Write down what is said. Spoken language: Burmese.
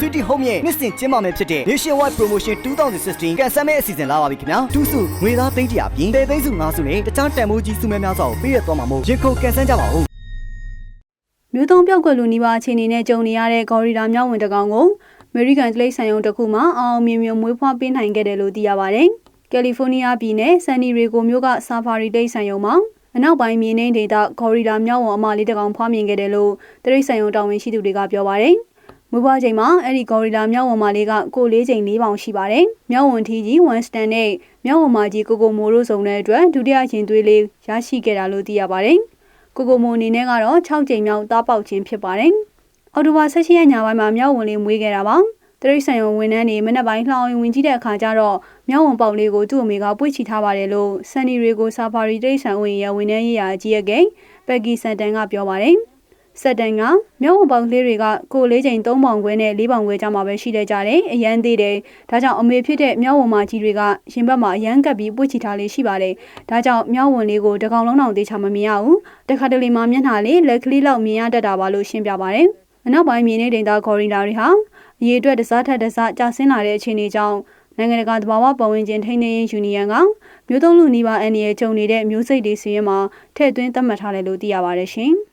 City Home ရဲ့နှစ်စဉ်ကျင်းပမယ်ဖြစ်တဲ့ Nationwide Promotion 2016ကန်ဆယ်မဲ့အစီအစဉ်လာပါပြီခင်ဗျာတူစုငွေသားသိန်းတရာပြင်ပေသိန်းစုငါစုနဲ့တခြားတန်ဖိုးကြီးစုမဲများစွာကိုပေးရသွားမှာမို့ရင်ခုန်ကန်ဆယ်ကြပါဦးမြို့သုံးပြောက်ကွယ်လူနီးပါးအခြေအနေနဲ့ကြုံနေရတဲ့ဂေါ်ရီတာမြောက်ဝင်တကောင်ကိုအမေရိကန်တိရစ္ဆာန်ရုံတစ်ခုမှအောင်အောင်မြင်မြင်မွေးဖွားပေးနိုင်ခဲ့တယ်လို့သိရပါတယ်။ကယ်လီဖိုးနီးယားပြည်နယ်ဆန်နီရီကိုမြို့ကဆာဖာရီတိရစ္ဆာန်ရုံမှာအနောက်ပိုင်းမြေနှင်းဒေသဂေါ်ရီတာမြောက်ဝင်အမလေးတကောင်ဖွားမြင်ခဲ့တယ်လို့တိရစ္ဆာန်ရုံတာဝန်ရှိသူတွေကပြောပါတယ်။ မွေးဖွားချိန်မှာအဲ့ဒီဂေါ်ရီလာမြောက်ဝင်မလေးကကိုလေးချိန်၄ပေါင်ရှိပါတယ်။မြောက်ဝင်ထီကြီးဝန်စတန်နဲ့မြောက်ဝင်မကြီးကိုကိုမိုးတို့စုံတဲ့အတွက်ဒုတိယရင်သွေးလေးရရှိခဲ့တာလို့သိရပါတယ်။ကိုကိုမိုးအနေနဲ့ကတော့6ချိန်မြောက်သားပေါက်ခြင်းဖြစ်ပါတယ်။အော်တိုဘာ16ရက်ညပိုင်းမှာမြောက်ဝင်လေးမွေးခဲ့တာပါ။တရိတ်ဆန်ရုံဝန်ထမ်းတွေမနက်ပိုင်းလှောင်ရင်ဝင်ကြည့်တဲ့အခါကျတော့မြောက်ဝင်ပေါက်လေးကိုသူ့အမေကပွေ့ချီထားပါတယ်လို့ဆန်နီရီကိုဆာဖာရီတရိတ်ဆန်ဝင်ရဲ့ဝန်ထမ်းရေးရာအကြီးအကဲပက်ကီစန်တန်ကပြောပါတယ်။ စက်တန်ကမြောက်ဝင်ပေါက်လေးတွေကကိုလေးချိန်3ပေါင်ခွဲနဲ့4ပေါင်ခွဲကြားမှာပဲရှိတဲ့ကြတယ်အရန်သေးတယ်ဒါကြောင့်အမေဖြစ်တဲ့မြောက်ဝင်မကြီးတွေကရင်ဘတ်မှာအရန်ကပ်ပြီးပွေ့ချီထားလေးရှိပါတယ်ဒါကြောင့်မြောက်ဝင်လေးကိုတကောင်လုံးတောင်သေးချာမမြင်ရဘူးတခါတလေမှမျက်နှာလေးလက်ကလေးလောက်မြင်ရတတ်တာပါလို့ရှင်းပြပါတယ်အနောက်ပိုင်းမြေနေဒေတာဂေါ်ရီလာတွေဟာအရေးအတွက်တစားထက်တစားကျဆင်းလာတဲ့အခြေအနေကြောင့်နိုင်ငံတကာသဘာဝပတ်ဝန်းကျင်ထိန်းသိမ်းရေးယူနီယံကမျိုးသုံးလူနီးပါးအန်ဒီရဲ့ဂျုံနေတဲ့မျိုးစိတ်တွေစီးရင်မှာထည့်သွင်းသတ်မှတ်ထားတယ်လို့သိရပါတယ်ရှင်။